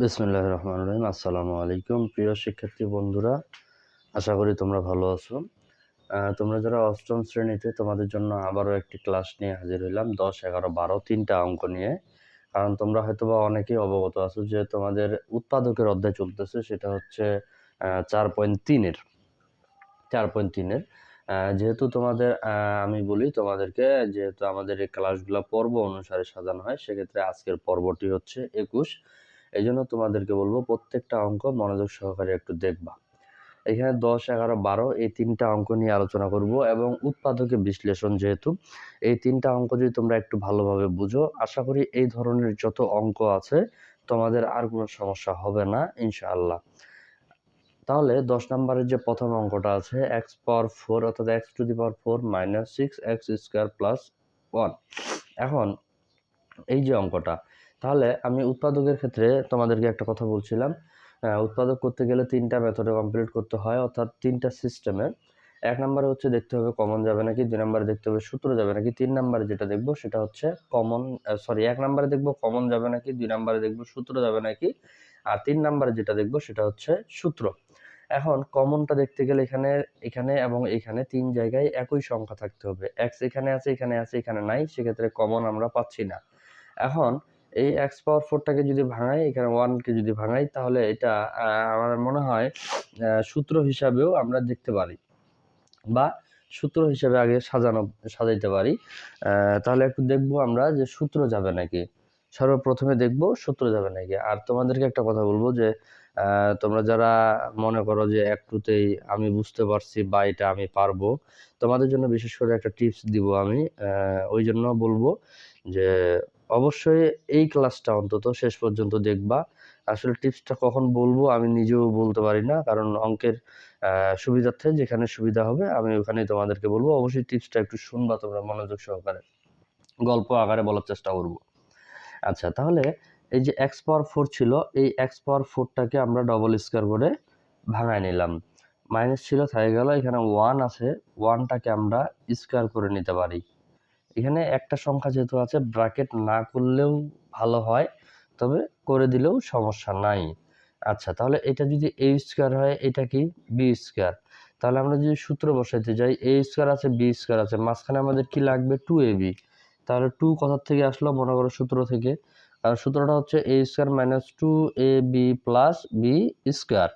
বিসমুল্লাহ রহমান রহিম আসসালামু আলাইকুম প্রিয় শিক্ষার্থী বন্ধুরা, আশা করি তোমরা ভালো আছো। তোমরা যারা অষ্টম শ্রেণীতে, তোমাদের জন্য আবারও একটি ক্লাস নিয়ে হাজির হইলাম, দশ, এগারো, বারো, তিনটা অঙ্ক নিয়ে। কারণ তোমরা হয়তোবা অনেকেই অবগত আছো যে তোমাদের উৎপাদকের অধ্যায় চলতেছে, সেটা হচ্ছে চার পয়েন্ট তিনের। চার পয়েন্ট তিনের। যেহেতু তোমাদের আমি বলি তোমাদেরকে, যেহেতু আমাদের এই ক্লাসগুলো পর্ব অনুসারে সাজানো হয়, সেক্ষেত্রে আজকের পর্বটি হচ্ছে একুশ। এই জন্য তোমাদেরকে বলব প্রত্যেকটা অঙ্ক মনোযোগ সহকারে একটু দেখবা। এখানে দশ, এগারো, বারো এই তিনটা অঙ্ক নিয়ে আলোচনা করব এবং উৎপাদকের বিশ্লেষণ যেহেতু, এই তিনটা অঙ্ক যদি তোমরা একটু ভালোভাবে বুঝো, আশা করি এই ধরনের যত অঙ্ক আছে তোমাদের আর কোনো সমস্যা হবে না, ইনশাআল্লাহ। তাহলে দশ নম্বরের যে প্রথম অঙ্কটা আছে এক্স পাওয়ার ফোর অর্থাৎ x to the power four minus six x square plus one এখন এই যে অঙ্কটা তাহলে আমি উৎপাদকের ক্ষেত্রে তোমাদেরকে একটা কথা বলছিলাম। উৎপাদক করতে গেলে তিনটা মেথডে কমপ্লিট করতে হয়, অর্থাৎ তিনটা সিস্টেমে এক নম্বরে হচ্ছে দেখতে হবে কমন যাবে নাকি, দুই নম্বরে দেখতে হবে সূত্র যাবে নাকি, তিন নম্বরে যেটা দেখব সেটা হচ্ছে কমন সরি এক নম্বরে দেখব কমন যাবে নাকি, দুই নম্বরে দেখব সূত্র যাবে নাকি, আর তিন নম্বরে যেটা দেখব সেটা হচ্ছে সূত্র। এখন কমনটা দেখতে গেলে এখানে এখানে এবং এখানে তিন জায়গায় একই সংখ্যা থাকতে হবে। এক্স এখানে আছে এখানে আছে, এখানে নাই, সেক্ষেত্রে কমন আমরা পাচ্ছি না। এখন এই এক্স পাওয়ার ফোরটাকে যদি ভাঙাই, এখানে ওয়ানকে যদি ভাঙাই, তাহলে এটা আমার মনে হয় সূত্র হিসাবেও আমরা দেখতে পারি বা সূত্র হিসাবে আগে সাজানো, সাজাইতে পারি। তাহলে একটু দেখব আমরা যে সূত্র যাবে নাকি। সর্বপ্রথমে দেখব সূত্র যাবে নাকি। আর তোমাদেরকে একটা কথা বলব যে তোমরা যারা মনে করো যে একটুতেই আমি বুঝতে পারছি বা এটা আমি পারব, তোমাদের জন্য বিশেষ করে একটা টিপস দিব আমি। ওই জন্য বলব যে অবশ্যই এই ক্লাসটা অন্তত শেষ পর্যন্ত দেখবা। আসলে টিপসটা কখন বলব আমি নিজেও বলতে পারি না, কারণ অঙ্কের সুবিধার্থে যেখানে সুবিধা হবে আমি ওখানে তোমাদেরকে বলব। অবশ্যই টিপসটা একটু শুনবা তোমরা মনোযোগ সহকারে। গল্প আকারে বলার চেষ্টা করব। আচ্ছা তাহলে এই যে এক্স পাওয়ার ফোর ছিল, এই এক্স পাওয়ার ফোরটাকে আমরা ডবল স্কোয়ার করে ভাঙায় নিলাম। মাইনাস ছিল থাকে গেল। এখানে ওয়ান আছে। ওয়ানটাকে আমরা স্কোয়ার করে নিতে পারি। এখানে একটা সংখ্যা যেহেতু আছে ব্র্যাকেট না করলেও ভালো হয়, তবে করে দিলেও সমস্যা নাই। আচ্ছা তাহলে এটা যদি এ স্কোয়ার হয়, এটা কি? বি স্কোয়ার তাহলে আমরা যদি সূত্র বসাইতে যাই এ স্কোয়ার আছে বি স্কোয়ার আছে, মাঝখানে আমাদের কি লাগবে? টু এ বি তাহলে টু কোথার থেকে আসলো? মনে করো সূত্র থেকে। আর সূত্রটা হচ্ছে a square minus two a b plus b square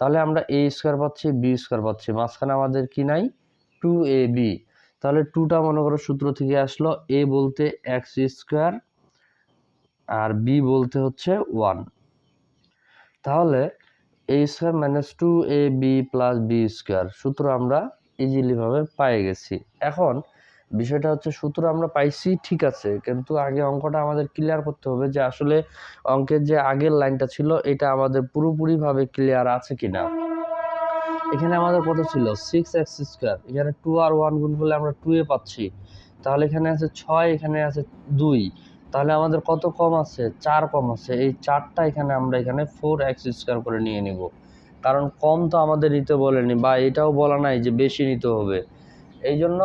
তাহলে আমরা এ স্কোয়ার পাচ্ছি বি স্কোয়ার পাচ্ছি। মাঝখানে আমাদের কি নাই? টু এ বি তাহলে টুটা মনে করো সূত্র থেকে আসলো এ বলতে এক্স স্কোয়ার আর বি বলতে হচ্ছে ওয়ান তাহলে a square minus two a b plus b square সূত্র আমরা ইজিলি ভাবে পেয়ে গেছি। এখন বিষয়টা হচ্ছে সূত্র আমরা পাইছি, ঠিক আছে, কিন্তু আগে অঙ্কটা আমাদের ক্লিয়ার করতে হবে যে আসলে অঙ্কের যে আগের লাইনটা ছিল, এটা আমাদের পুরোপুরিভাবে ক্লিয়ার আছে কিনা। এখানে আমাদের কত ছিল? সিক্স এক্স স্কোয়ার এখানে টু আর ওয়ান গুণ করলে আমরা টু এ পাচ্ছি। তাহলে এখানে আছে ছয়, এখানে আছে দুই। তাহলে আমাদের কত কম আছে? চার কম আছে। এই চারটা এখানে আমরা এখানে ফোর এক্স স্কোয়ার করে নিয়ে নিব। কারণ কম তো আমাদের নিতে বলেনি বা এটাও বলা নাই যে বেশি নিতে হবে। এই জন্য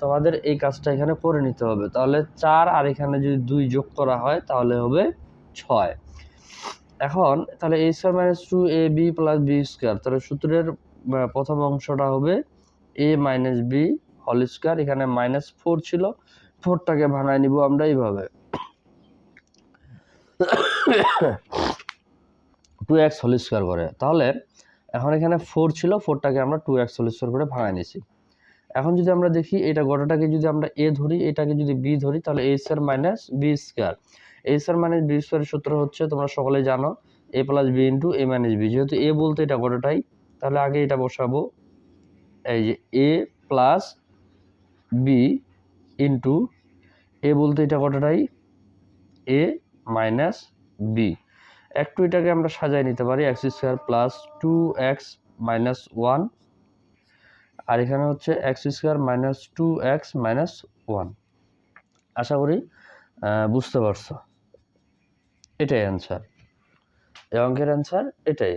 তোমাদের এই কাজটা এখানে করে নিতে হবে। তাহলে চার আর এখানে যদি দুই যোগ করা হয়, তাহলে হবে ছয়। এখন তাহলে a square minus two a b plus b square তাহলে সূত্রের প্রথম অংশটা হবে a minus b whole square এখানে মাইনাস ফোর ছিল। ফোরটাকে ভাঙায় নিব আমরা এইভাবে। টু এক্স হোল স্কোয়ার করে। তাহলে এখন এখানে ফোর ছিল ফোরটাকে আমরা টু এক্স হোল স্কোয়ার করে ভাঙায় নিছি। এখন যদি আমরা দেখি, এটা গোটাটাকে যদি আমরা এ ধরি, এটাকে যদি বি ধরি, তাহলে a square minus b square a square minus b স্কোয়ারের সূত্র হচ্ছে, তোমরা সকলে জানো a plus b into a minus b যেহেতু এ বলতে এটা গোটাটাই তাহলে আগে এটা বসাবো। এই যে a plus b into a বলতে এটা কতটাই? এ মাইনাস বি একটু এটাকে আমরা সাজাই নিতে পারি x square plus two x minus one আর এখানে হচ্ছে x square minus two x minus one আশা করি বুঝতে পারছ? এটাই অ্যান্সার এই অঙ্কের অ্যান্সার এটাই।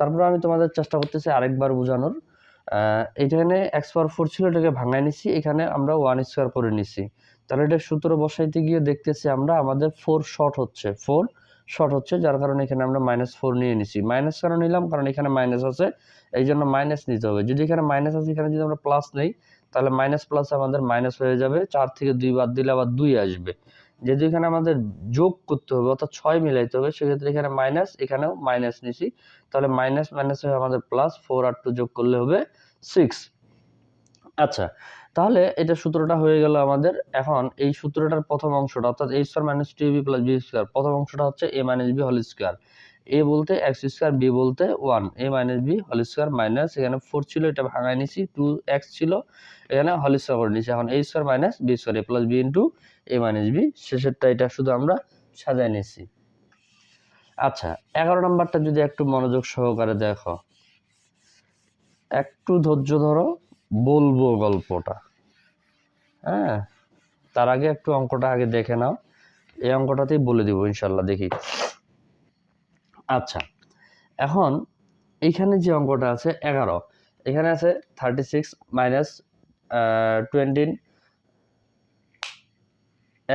তারপরে আমি তোমাদের চেষ্টা করতেছি আরেকবার বোঝানোর। এখানে এক্স পাওয়ার ফোর ছিল, এটাকে ভাঙায় নিছি। এখানে আমরা ওয়ান স্কোয়ার করে নিছি। তাহলে এটা সূত্র বসাইতে গিয়ে দেখতেছি আমরা আমাদের ফোর শর্ট হচ্ছে। ফোর শর্ট হচ্ছে, যার কারণে এখানে আমরা মাইনাস ফোর নিয়ে নিছি। মাইনাস কেন নিলাম? কারণ এখানে মাইনাস আছে, এই জন্য মাইনাস নিতে হবে। যদি এখানে মাইনাস আছে, এখানে যদি আমরা প্লাস নেই, তাহলে মাইনাস প্লাস আমাদের মাইনাস হয়ে যাবে। চার থেকে দুই বাদ দিলে আবার দুই আসবে। যেহেতু এখানে আমাদের যোগ করতে হবে, অর্থাৎ ছয় মিলাইতে হবে, সেক্ষেত্রে এখানে মাইনাস এখানেও মাইনাস নিছি। তাহলে মাইনাস মাইনাস হয়ে আমাদের প্লাস ফোর আর টু যোগ করলে হবে সিক্স আচ্ছা তাহলে এটা সূত্রটা হয়ে গেল আমাদের এখন এই সূত্রটার প্রথম অংশটা, অর্থাৎ a square minus two b plus b square প্রথম অংশটা হচ্ছে a minus b whole square a বলতে এক্স স্কোয়ার বি বলতে one a minus b whole square minus এখানে ফোর ছিল, এটা ভাঙায় নিছি টু এক্স ছিল, এখানে হোল স্কোয়ার করে নিছি। এখন a square minus b square a plus b into a minus b শেষেরটা এটা শুধু আমরা সাজায় নিছি আচ্ছা এগারো নম্বরটা যদি একটু মনোযোগ সহকারে দেখো। একটু ধৈর্য ধরো, বলব গল্পটা। হ্যাঁ তার আগে একটু অঙ্কটা আগে দেখে নাও। এই অঙ্কটাতেই বলে দিব, ইনশাল্লাহ দেখি। আচ্ছা এখন এইখানে যে অঙ্কটা আছে, এগারো। এখানে আছে thirty six minus twenty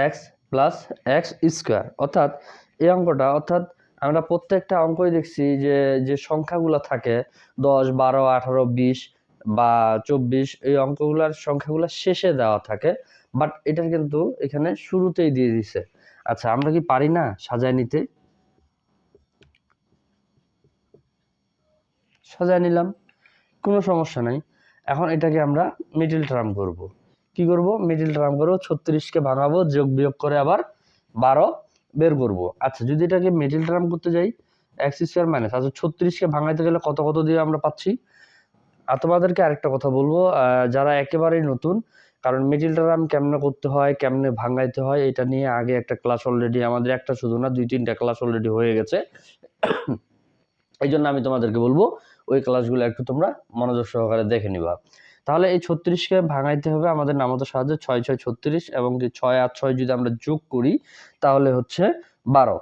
x plus x square অর্থাৎ এই অঙ্কটা, অর্থাৎ আমরা প্রত্যেকটা অঙ্কই দেখছি যে যে সংখ্যাগুলো থাকে, দশ, বারো, আঠারো, বিশ বা চব্বিশ, এই অঙ্কগুলোর সংখ্যাগুলো শেষে দেওয়া থাকে বাট এটা কিন্তু এখানে শুরুতেই দিয়ে দিছে। আচ্ছা আমরা কি পারি না সাজায় নিতে? সাজায় নিলাম, কোনো সমস্যা নাই। এখন এটাকে আমরা মিডিল টার্ম করব। কি করব? মিডিল টার্ম করব ছত্রিশকে ভাঙাবো যোগ বিয়োগ করে আবার বারো বের করব। আচ্ছা যদি এটাকে মিডিল টার্ম করতে যাই এক্স স্কোয়ার মাইনাস আচ্ছা ছত্রিশকে ভাঙাইতে গেলে কত কত দিয়ে আমরা পাচ্ছি? আর তোমাদেরকে আরেকটা কথা বলব যারা একেবারেই নতুন, কারণ মিডিল টার্ম কেমনে করতে হয়, কেমনে ভাঙাইতে হয়, এটা নিয়ে আগে একটা ক্লাস অলরেডি আমাদের একটা শুধু না, দুই, তিনটা ক্লাস অলরেডি হয়ে গেছে। এই জন্য আমি তোমাদেরকে বলব, ওই ক্লাসগুলো একটু তোমরা মনোযোগ সহকারে দেখে নিবা। তাহলে এই ছত্রিশকে ভাঙাইতে হবে আমাদের নামতো সাহায্যে ছয় ছয় ছত্রিশ এবং ছয় আর ছয় যদি আমরা যোগ করি, তাহলে হচ্ছে বারো।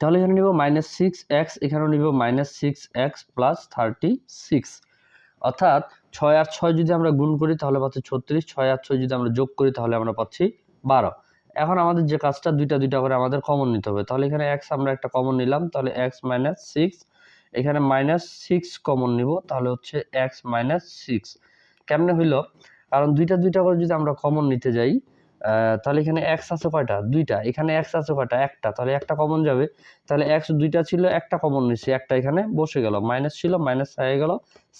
তাহলে এখানে নিব মাইনাস সিক্স এক্স এখানেও নিব minus six x plus thirty six অর্থাৎ ছয় আর ছয় যদি আমরা গুণ করি, তাহলে পাচ্ছি ছত্রিশ, ছয় আর ছয় যদি আমরা যোগ করি, তাহলে আমরা পাচ্ছি বারো। এখন আমাদের যে কাজটা, দুইটা দুইটা করে আমাদের কমন নিতে হবে। তাহলে এখানে এক্স আমরা একটা কমন নিলাম, তাহলে এক্স মাইনাস সিক্স এখানে মাইনাস সিক্স কমন নিব, তাহলে হচ্ছে এক্স মাইনাস সিক্স কেমনে হইল? কারণ দুইটা দুইটা করে যদি আমরা কমন নিতে যাই তাহলে এখানে এক্স আছে কয়টা? দুইটা। এখানে এক্স আছে কয়টা? একটা। তাহলে একটা কমন যাবে। তাহলে এক্স দুইটা ছিল, একটা কমন নিছি। একটা এখানে বসে গেল। মাইনাস ছিল মাইনাস হয়ে গেল।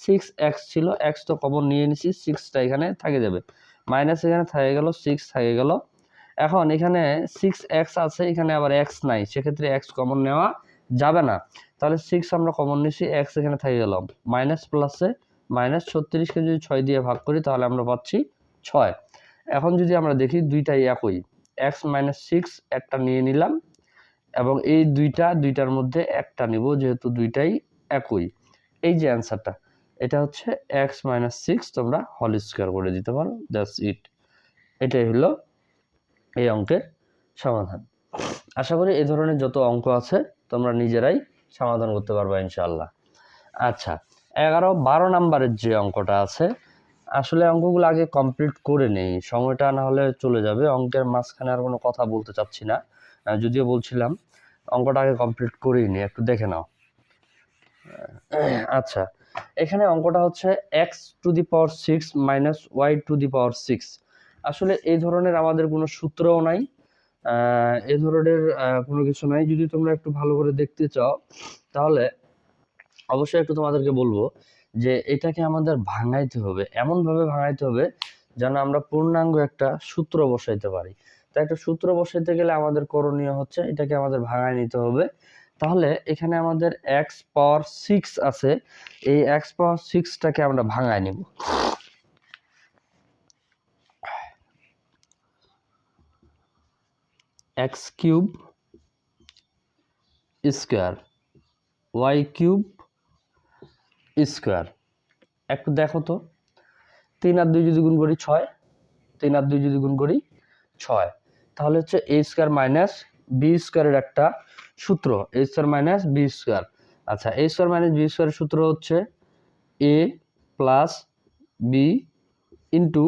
সিক্স এক্স ছিল এক্স তো কমন নিয়ে নিছি। সিক্সটা এখানে থাকে যাবে। মাইনাস এখানে থাকে গেল সিক্স থাকে গেল। এখন এখানে সিক্স এক্স আছে, এখানে আবার এক্স নাই। সেক্ষেত্রে এক্স কমন নেওয়া যাবে না। তাহলে সিক্স আমরা কমন নিছি এক্স এখানে থাকে গেলাম। মাইনাস প্লাসে মাইনাস ছত্রিশকে যদি ছয় দিয়ে ভাগ করি, তাহলে আমরা পাচ্ছি ছয়। এখন যদি আমরা দেখি দুইটাই একই এক্স মাইনাস সিক্স একটা নিয়ে নিলাম, এবং এই দুইটা, দুইটার মধ্যে একটা নিব, যেহেতু দুইটাই একই। এই যে অ্যান্সারটা এটা হচ্ছে এক্স মাইনাস সিক্স তোমরা হল স্কোয়ার করে দিতে পারো দ্যাটস ইট এটাই হলো এই অঙ্কের সমাধান। আশা করি এই ধরনের যত অঙ্ক আছে, তোমরা নিজেরাই সমাধান করতে পারবে ইনশাল্লাহ আচ্ছা এগারো, বারো নাম্বারের যে অঙ্কটা আছে, আসলে অঙ্কগুলো আগে কমপ্লিট করে নেই। সময়টা না হলে চলে যাবে। অঙ্কের মাঝখানে আর কোনো কথা বলতে চাচ্ছি না। যদিও বলছিলাম, অঙ্কটা আগে কমপ্লিট করেই নি। একটু দেখে নাও। আচ্ছা এখানে অঙ্কটা হচ্ছে x to the power six minus y to the power six আসলে এই ধরনের আমাদের কোনো সূত্রও নাই। এই ধরনের কোনো কিছু নাই। যদি তোমরা একটু ভালো করে দেখতে চাও, তাহলে অবশ্যই একটু তোমাদেরকে বলব যে এটাকে আমাদের ভাঙাইতে হবে। এমনভাবে ভাঙাইতে হবে যেন আমরা পূর্ণাঙ্গ একটা সূত্র বসাইতে পারি। তো একটা সূত্র বসাইতে গেলে আমাদের করণীয় হচ্ছে এটাকে আমাদের ভাঙায় নিতে হবে। তাহলে এখানে আমাদের এক্স পাওয়ার সিক্স আছে। এই এক্স পাওয়ার সিক্সটাকে আমরা ভাঙায় নিব। X cube square, y cube square. একটু দেখো তো। তিন আর দুই যদি গুণ করি ছয়, তিন আর দুই যদি গুণ করি ছয়, তাহলে হচ্ছে এ স্কোয়ার মাইনাস বি স্কোয়ারের একটা সূত্র, a square minus b square. আচ্ছা এ স্কোয়ার মাইনাস বি স্কোয়ারের সূত্র হচ্ছে a plus b into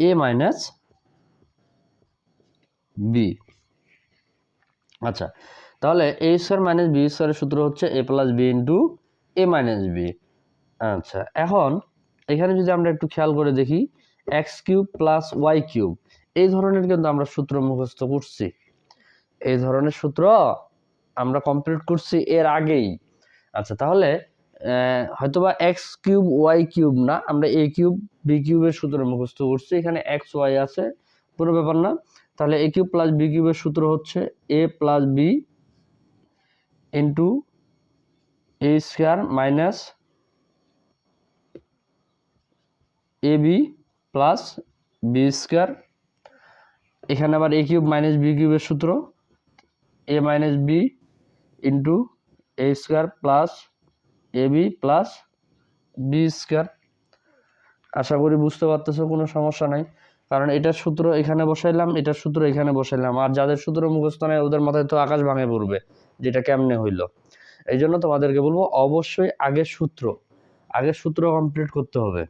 a minus b আচ্ছা তাহলে এ স্কোয়ার মাইনাস বি স্কোয়ারের সূত্র হচ্ছে a plus b into a minus b আচ্ছা এখন এখানে যদি আমরা একটু খেয়াল করে দেখি x cube plus y cube এই ধরনের কিন্তু আমরা সূত্র মুখস্থ করছি। এই ধরনের সূত্র আমরা কমপ্লিট করছি এর আগেই। আচ্ছা তাহলে হয়তোবা এক্স কিউব ওয়াই কিউব না, আমরা এ কিউব বি কিউবের সূত্র মুখস্থ করছি, এখানে এক্স ওয়াই আছে, কোনো ব্যাপার না। তাহলে এ কিউব প্লাস বি কিউবের সূত্র হচ্ছে a plus b into a square minus a b plus b square এখানে আবার এ কিউব মাইনাস বি কিউবের সূত্র a minus b into a square plus a b plus b square আশা করি বুঝতে পারতেছো, কোনো সমস্যা নাই। কারণ এটার সূত্র এখানে বসাইলাম, এটার সূত্র এখানে বসাইলাম। আর যাদের সূত্র মুখস্থ নেই, ওদের মাথায় তো আকাশ ভাঙে পড়বে, যেটা কেমনে হইল। এই জন্য তোমাদেরকে বলব, অবশ্যই আগের সূত্র আগের সূত্র কমপ্লিট করতে হবে।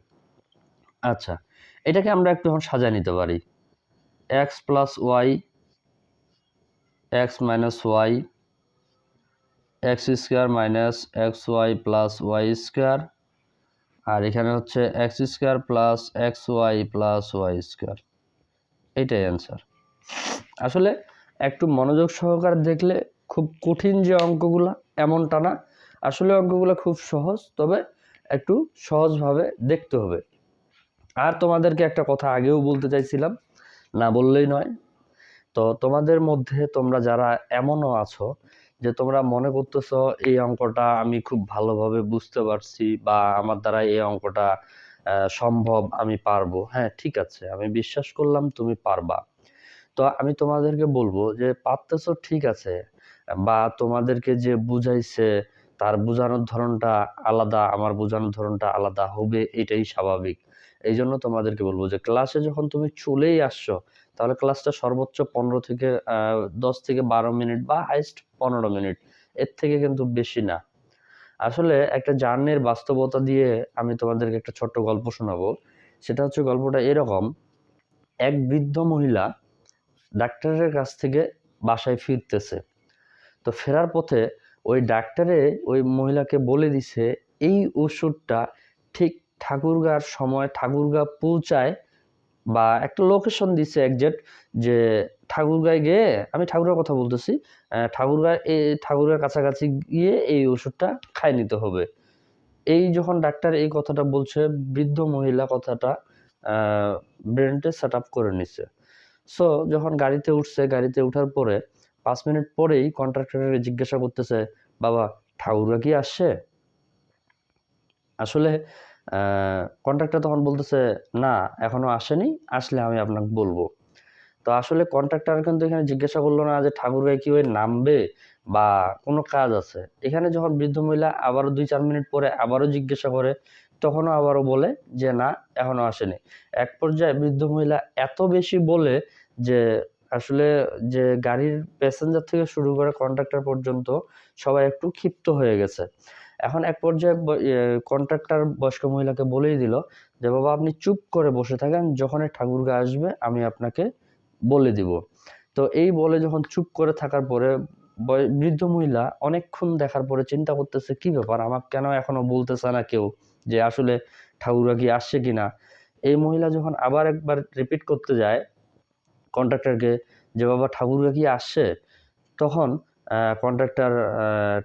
আচ্ছা এটাকে আমরা একটু এখন সাজায় নিতে পারি। X plus y x minus y x square minus x y plus y square. আর এখানে হচ্ছে x square plus x y plus y square. এটাই অ্যান্সার আসলে একটু মনোযোগ সহকারে দেখলে খুব কঠিন যে অঙ্কগুলা এমনটা না। আসলে অঙ্কগুলো খুব সহজ, তবে একটু সহজভাবে দেখতে হবে। আর তোমাদেরকে একটা কথা আগেও বলতে চাইছিলাম, না বললেই নয়। তো তোমাদের মধ্যে তোমরা যারা এমনও আছো যে তোমরা মনে করতেছ, এই অঙ্কটা আমি খুব ভালোভাবে বুঝতে পারছি বা আমার দ্বারা এই অঙ্কটা সম্ভব আমি পারব। হ্যাঁ ঠিক আছে, আমি বিশ্বাস করলাম তুমি পারবা। তো আমি তোমাদেরকে বলব যে পারতেছো, ঠিক আছে, বা তোমাদেরকে যে বুঝাইছে, তার বোঝানোর ধরনটা আলাদা, আমার বোঝানোর ধরনটা আলাদা, হবে এটাই স্বাভাবিক। এই জন্য তোমাদেরকে বলব যে ক্লাসে যখন তুমি চলেই আসছো তাহলে ক্লাসটা সর্বোচ্চ পনেরো থেকে দশ থেকে বারো মিনিট বা হাইস্ট পনেরো মিনিট এর থেকে কিন্তু বেশি না। আসলে একটা জার্নির বাস্তবতা দিয়ে আমি তোমাদেরকে একটা ছোট্ট গল্প শোনাবো। সেটা হচ্ছে গল্পটা এরকম। এক বৃদ্ধ মহিলা ডাক্তারের কাছ থেকে বাসায় ফিরতেছে। তো ফেরার পথে ওই ডাক্তারে ওই মহিলাকে বলে দিছে, এই ওষুধটা ঠিক ঠাকুরগার সময় ঠাকুরগা পৌঁছায় বা একটা লোকেশন দিছে একজ্যাক্ট যে ঠাকুরগাঁয় গিয়ে আমি ঠাকুরের কথা বলতেছি আহ, ঠাকুরগাঁ এই ঠাকুরের কাছাকাছি গিয়ে এই ওষুধটা খাই নিতে হবে। এই যখন ডাক্তার এই কথাটা বলছে বৃদ্ধ মহিলা কথাটা ব্রেনটে সেট আপ করে নিছে। সো যখন গাড়িতে উঠছে গাড়িতে ওঠার পরে পাঁচ মিনিট পরেই কন্ট্রাক্টরের জিজ্ঞাসা করতেছে বাবা ঠাকুরগা কি আসছে? আসলে কন্ট্রাক্টর তখন বলতেছে, না, এখনও আসেনি, আসলে আমি আপনাকে বলব। তো আসলে কন্ট্রাক্টর কিন্তু এখানে জিজ্ঞাসা করল না যে ঠাকুরগাঁয় কি ওই নামবে বা কোনো কাজ আছে। এখানে যখন বৃদ্ধ মহিলা আবারও দুই চার মিনিট পরে আবারও জিজ্ঞাসা করে, তখনও আবারও বলে যে, না, এখনও আসেনি। এক পর্যায়ে বৃদ্ধ মহিলা এত বেশি বলে যে, আসলে যে গাড়ির প্যাসেঞ্জার থেকে শুরু করে কন্ট্রাক্টর পর্যন্ত সবাই একটু ক্ষিপ্ত হয়ে গেছে। এখন এক পর্যায়ে কন্ট্রাক্টর বয়স্ক মহিলাকে বলেই দিল যে, বাবা, আপনি চুপ করে বসে থাকেন, যখনই ঠাকুরগা আসবে, আমি আপনাকে বলে দিব। তো এই বলে যখন চুপ করে থাকার পরে বৃদ্ধ মহিলা অনেকক্ষণ দেখার পরে চিন্তা করতেছে, কি ব্যাপার, আমাকে কেন এখনও বলতেছে না কেউ যে আসলে ঠাকুরগা কি আসছে কিনা? এই মহিলা যখন আবার একবার রিপিট করতে যায় কন্ট্রাক্টরকে যে, বাবা, ঠাকুরগা কি আসছে? তখন কন্ট্রাক্টর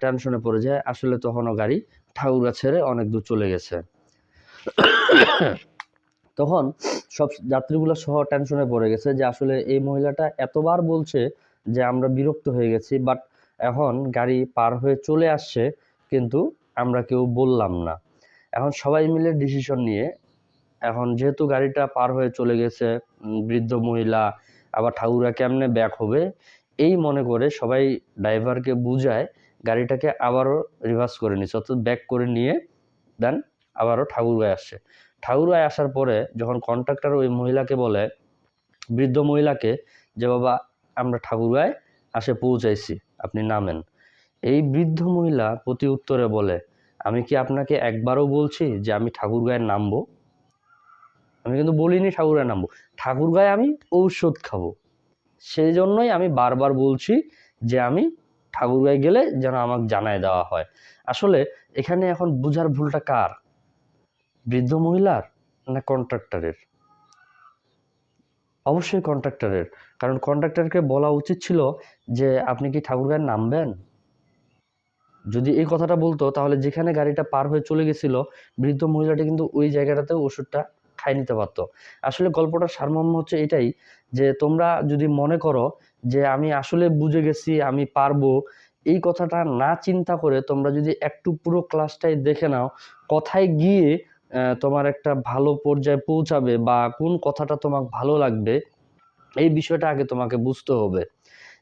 টেনশনে পড়ে যায়। আসলে তখনও গাড়ি ঠাকুরগা ছেড়ে অনেক দূর চলে গেছে। তখন সব যাত্রীগুলো সহ টেনশনে পড়ে গেছে যে আসলে এই মহিলাটা এতবার বলছে যে আমরা বিরক্ত হয়ে গেছি বাট এখন গাড়ি পার হয়ে চলে আসছে, কিন্তু আমরা কেউ বললাম না। এখন সবাই মিলে ডিসিশন নিয়ে এখন যেহেতু গাড়িটা পার হয়ে চলে গেছে বৃদ্ধ মহিলা, আবার ঠাকুরা কেমনে ব্যাক হবে এই মনে করে সবাই ড্রাইভারকে বুঝায় গাড়িটাকে আবারও রিভার্স করে নিচ্ছে, অর্থাৎ ব্যাক করে নিয়ে দেন আবারও ঠাকুরগাঁয় আসছে। ঠাকুরগাঁয় আসার পরে যখন কন্ট্রাক্টর ওই মহিলাকে বলে, বৃদ্ধ মহিলাকে যে বাবা আমরা ঠাকুরগাঁয় আসে পৌঁছাইছি, আপনি নামেন। এই বৃদ্ধ মহিলা প্রতি উত্তরে বলে, আমি কি আপনাকে একবারও বলছি যে আমি ঠাকুরগাঁয়ে নামবো? আমি কিন্তু বলিনি ঠাকুরগাঁয়ে নামবো। ঠাকুরগাঁয়ে আমি ঔষধ খাব। সেই জন্যই আমি বারবার বলছি যে আমি ঠাকুরগাঁয় গেলে যেন আমাকে জানায় দেওয়া হয়। আসলে এখানে এখন বুঝার ভুলটা কার? বৃদ্ধ মহিলার না কন্ট্রাক্টরের অবশ্যই কন্ট্রাক্টরের কারণ কন্ট্রাক্টরকে বলা উচিত ছিল যে, আপনি কি ঠাকুরগাঁয় নামবেন? যদি এই কথাটা বলতো, তাহলে যেখানে গাড়িটা পার হয়ে চলে গেছিল, বৃদ্ধ মহিলাটি কিন্তু ওই জায়গাটাতেও ওষুধটা খাই নিতে পারতো। আসলে গল্পটার সারমর্ম হচ্ছে এটাই যে, তোমরা যদি মনে করো যে, আমি আসলে বুঝে গেছি, আমি পারব, এই কথাটা না চিন্তা করে তোমরা যদি একটু পুরো ক্লাসটাই দেখে নাও, কথায় গিয়ে তোমার একটা ভালো পর্যায়ে পৌঁছাবে বা কোন কথাটা তোমার ভালো লাগবে, এই বিষয়টা আগে তোমাকে বুঝতে হবে।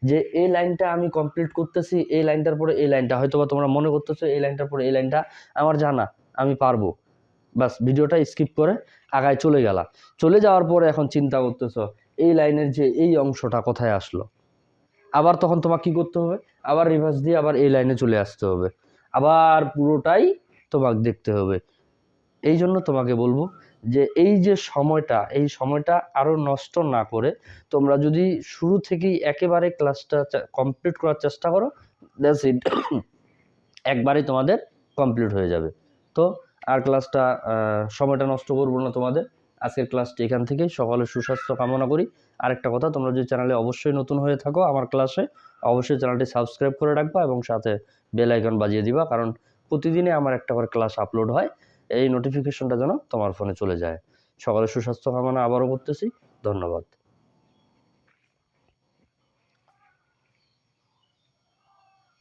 যে, এই লাইনটা আমি কমপ্লিট করতেছি, এই লাইনটার পরে এই লাইনটা হয়তো বা তোমরা মনে করতেছো এই লাইনটার পরে এই লাইনটা, আমার জানা, আমি পারব। বাস ভিডিওটা স্কিপ করে আগায় চলে গেলা। চলে যাওয়ার পরে এখন চিন্তা করতেছ, এই লাইনের যে এই অংশটা কোথায় আসলো? আবার তখন তোমাকে কি করতে হবে? আবার রিভার্স দিয়ে আবার এই লাইনে চলে আসতে হবে। আবার পুরোটাই তোমাকে দেখতে হবে। এই জন্য তোমাকে বলব যে এই যে সময়টা, এই সময়টা আরও নষ্ট না করে তোমরা যদি শুরু থেকেই একেবারে ক্লাসটা কমপ্লিট করার চেষ্টা করো দ্যাটস ইট একবারেই তোমাদের কমপ্লিট হয়ে যাবে। তো আর ক্লাসটা সময়টা নষ্ট করব না তোমাদের। আজকের ক্লাসটি এখান থেকেই। সকলের সুস্বাস্থ্য কামনা করি। আরেকটা কথা, তোমরা যদি চ্যানেলে অবশ্যই নতুন হয়ে থাকো আমার ক্লাসে অবশ্যই চ্যানেলটি সাবস্ক্রাইব করে রাখবা এবং সাথে বেল আইকন বাজিয়ে দিবা, কারণ প্রতিদিনে আমার একটা করে ক্লাস আপলোড হয়। এই নোটিফিকেশনটা যেন তোমার ফোনে চলে যায়। সকলের সুস্বাস্থ্য কামনা আবারও করতেছি। ধন্যবাদ।